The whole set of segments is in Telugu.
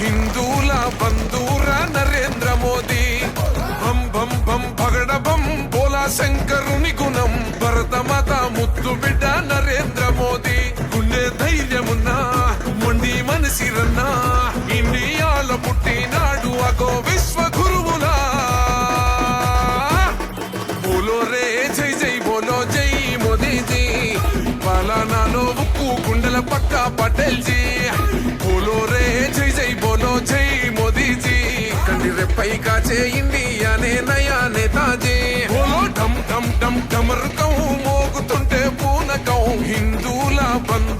హిందూల బంధూరా నరేంద్ర మోదీ. బం బం బం పగడ బం బోలా శంకరుని గుణం. భరత భరతమాత ముద్దు బిడ్డ నరేంద్ర మోదీ. గుండె ధైర్యమున్నా మొండి మనసిరన్నా. ఇండియాల పుట్టినాడు అగో విశ్వ గురువులా బోలో రే జై జై బోలో జై మోదీజీ. పలానాలో ఉక్కు గుండెల పక్క పటేల్జీ. కండి రెప్పై కాచే ఇండియానే నయా నేతాజీ బోలో ఢమ్ ఢమ్ ఢమ్ ఢమరుకం మోగుతుంటే పూనకం హిందూల బంధు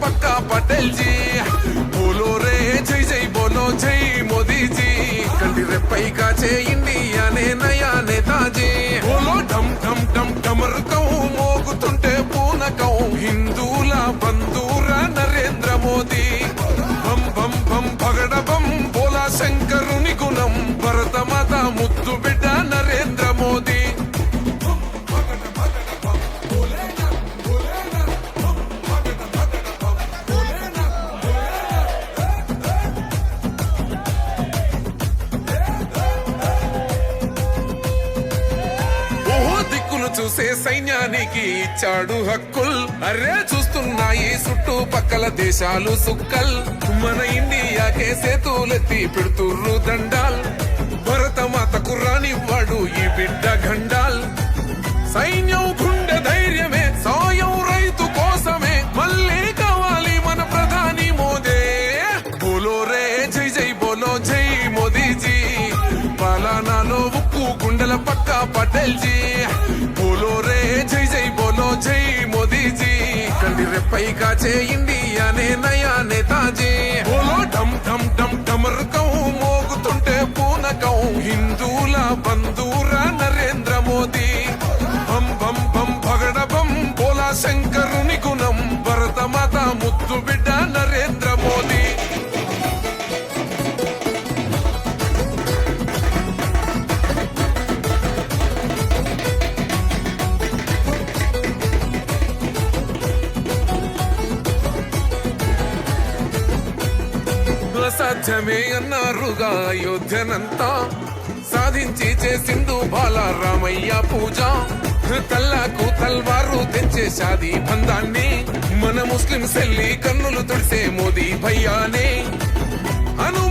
గుండెల పక్క పటేల్ చూసే సైన్యానికి ఇచ్చాడు హక్కుల్. అరే చూస్తున్నాయి చుట్టూ పక్కల దేశాలు సుక్కల్. మన ఇండియాకే సేతులెత్తి పెడుతుర్రు దండాల్. మాత గుర్రానివ్వడు ఈ బిడ్డ గండాల్ సైన్యం గుండె ధైర్యమే సాయం రైతు కోసమే. మళ్ళీ కావాలి మన ప్రధాని మోదే. బోలో రే జై జై బోలో జై మోదీజీ. పలానాలో ఉక్కు గుండెల పక్క పటేల్జీ. రెప్పై కాచే ఇండియానే నయా నేతాజీ బోలో డమ్ డమ్ ఢమ్ ఢమరుకం మోగుతుంటే పూనకం. హిందూల బంధూర నరేంద్ర మోదీ. బం బం బం భగడ బం బోలా శంకరుని గుణం. భరత మాత ముద్దు బిడ్డ సాధ్యమే అన్నారుగా అయోధ్యనంతా సాధించి చేసిందు బాలరామయ్య పూజ. కల్లాకు తల్వారు తెచ్చే షాదీ బంధాన్ని. మన ముస్లిం సెల్లి కన్నులు తుడిసే మోదీ భయ్యానే. అను